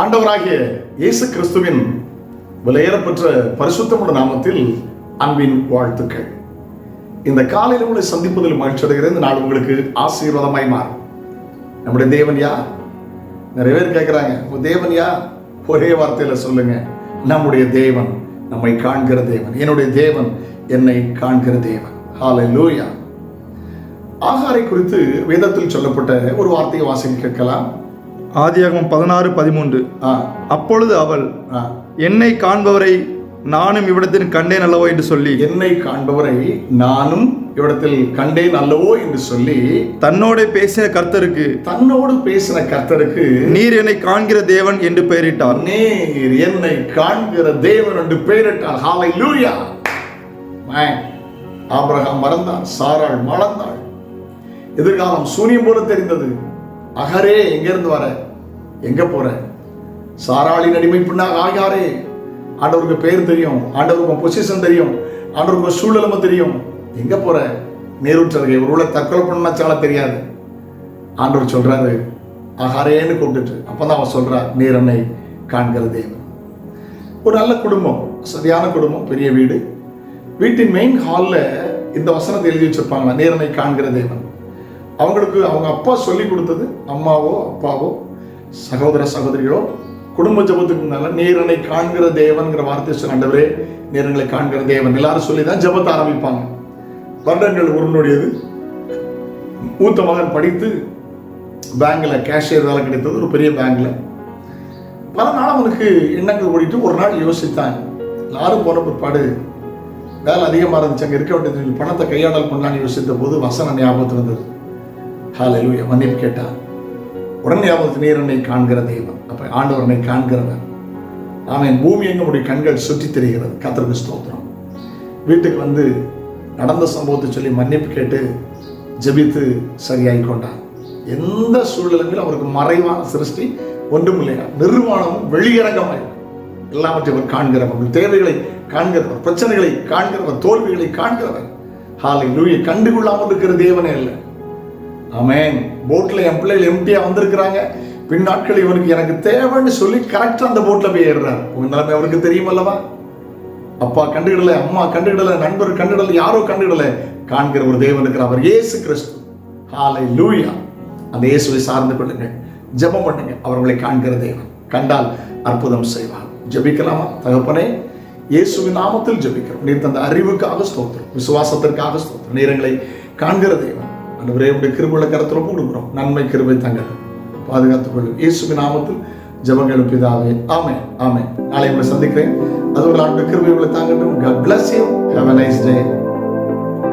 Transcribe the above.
ஆண்டவராகிய இயேசு கிறிஸ்துவின் விலையேறப்பெற்ற பரிசுத்தமுள்ள நாமத்தில் அன்பின் வாழ்த்துக்கள். இந்த காலையில் உங்களை சந்திப்பதில் மகிழ்ச்சி அடைகிறது இந்த நாள் உங்களுக்கு ஆசீர்வாதமாய் மாறும். நம்முடைய தேவன் யார்? நிறைய பேர் கேட்குறாங்க உங்கள் தேவன் யார்? ஒரே வார்த்தையில் சொல்லுங்க நம்முடைய தேவன் நம்மை காண்கிற தேவன். என்னுடைய தேவன் என்னை காண்கிற தேவன். ஹாலை லூயா ஆகாரை குறித்து வேதத்தில் சொல்லப்பட்ட ஒரு வார்த்தையை வாசிக்க கேட்கலாம். ஆதியாகமம் பதினாறு பதிமூன்று. அப்பொழுது அவள் என்னை காண்பவரை நானும் இவ்விடத்தில் கண்டேன் அல்லவோ? என்று சொல்லி என்னை காண்பவரை நானும் இவ்விடத்தில் கண்டேன் அல்லவோ? என்று சொல்லி தன்னோட பேசின கர்த்தருக்கு தன்னோடு பேசின கர்த்தருக்கு நீர் என்னை காண்கிற தேவன் என்று பெயரிட்டார். நீர் என்னை காண்கிற தேவன் என்று பெயரிட்டார். ஹாலை லூயா ஆபிரகாம் மறந்தான் சாராள் மறந்தாள் எதிர்காலம் சூரியன் போல தெரிந்தது. அகரே எங்கேருந்து வர? எங்க போற? சாராளின் அடிமை பின்னாக ஆகாரே ஆண்டவருக்கு பேர் தெரியும் ஆண்டவருக்கு பொசிஷன் தெரியும் ஆண்டவருக்கு சூழ்நிலைமை தெரியும். எங்க போற? நேருற்றருகே ஒரு உள்ள தற்கொலை பண்ணாச்சால தெரியாது. ஆண்டவர் சொல்றாரு அகாரேன்னு கூப்பிட்டுட்டு. அப்பதான் அவன் சொல்றா நீர் என்னை காண்கிற தெய்வம் ஒரு நல்ல குடும்பம் சரியான குடும்பம் பெரிய வீடு. வீட்டின் மெயின் ஹாலில் இந்த வசனத்தை எழுதி வச்சிருப்பாங்களா? நேரனை காண்கிற தேவன். அவங்களுக்கு அவங்க அப்பா சொல்லி கொடுத்தது அம்மாவோ அப்பாவோ சகோதர சகோதரிகளோ குடும்ப ஜபத்துக்கு முன்னால நேரனை காண்கிற தேவன்கிற வார்த்தை சொன்னவரே நேரங்களை காண்கிற தேவன். எல்லாரும் சொல்லி தான் ஜபத்தை ஆரம்பிப்பாங்க. வருடங்கள் உருணுடையது மூத்த மகன் படித்து பேங்க்ல கேஷியர் வேலை கிடைத்தது ஒரு பெரிய பேங்க்ல. பல நாள் அவனுக்கு எண்ணங்கள் ஓடிட்டு ஒரு நாள் யோசித்தான். எல்லாரும் போன பிற்பாடு வேலை அதிகமாக இருந்துச்சு அங்கே இருக்க வேண்டியது பணத்தை கையாடல் பண்ணலான்னு யோசித்த போது வசன ஞாபகத்தில் இருந்தது ஹalleluya மன்னிப்பு கேட்டான் உடனே ஞாபகத்து நீர் என்னை காண்கிற தெய்வம். அப்போ ஆண்டவர் என்னை காண்கிறவர். அவன் பூமி எங்களுடைய உடைய கண்கள் சுற்றி தெரிகிறது. கத்தருக்கு ஸ்தோத்திரம். வீட்டுக்கு வந்து நடந்த சம்பவத்தை சொல்லி மன்னிப்பு கேட்டு ஜெபித்து சரியாகி கொண்டான் எந்த சூழ்நிலையிலும் அவருக்கு மறைவான சிருஷ்டி ஒன்றும் இல்லையா நிர்வாணமும் வெளியரங்கமாய். எல்லாவற்றையும் அவர் காண்கிறவர். தேவைகளை காண்கிறவர். பிரச்சனைகளை காண்கிறவர். தோல்விகளை காண்கிறவர். ஹாலை லூயை கண்டுகொள்ளாமல் இருக்கிற தேவனே இல்லை ஆமென். போட்டில் என் பிள்ளைகள் எம்டியா வந்திருக்கிறாங்க. பின் நாட்கள் இவருக்கு எனக்கு தேவைன்னு சொல்லி கரெக்டாக அந்த போட்டில் போய் ஏறுறாரு. உங்க நிலைமை அவருக்கு தெரியுமல்லவா? அப்பா கண்டுகிடலை அம்மா கண்டுகிடலை நண்பர் கண்டுகிடலை யாரோ கண்டுகிடலை. காண்கிற ஒரு தேவன் இருக்கிறார் அவர் இயேசு கிறிஸ்து. ஹாலை லூயா அந்த இயேசுவை சார்ந்து கொள்ளுங்கள். ஜெபம் பண்ணுங்க அவர்களை காண்கிற தேவன். கண்டால் அற்புதம் செய்வார். ஜெபிக்கலாமா? தகப்பனே இயேசுவின் நாமத்தில் ஜபிக்கிறோம். நீர் தந்த அறிவுக்காக ஸ்தோத்திரம். விசுவாசத்திற்காக ஸ்தோத்திரம். நேரங்களை காண்கிற தேவன். அன்றுவரே உடைய கிருபுள்ள கருத்தில் கொடுக்குறோம் நன்மை கிருபை தங்கட்டும் பாதுகாத்துக் கொள்ளும். இயேசுவின் நாமத்தில் ஜபங்கள் பிதாவே. ஆமே ஆமே நாளை உங்களை சந்திக்கிறேன். அது ஒரு ஆண்டு கிருபை உங்களை தாங்கட்டும். God bless you. Have a nice day.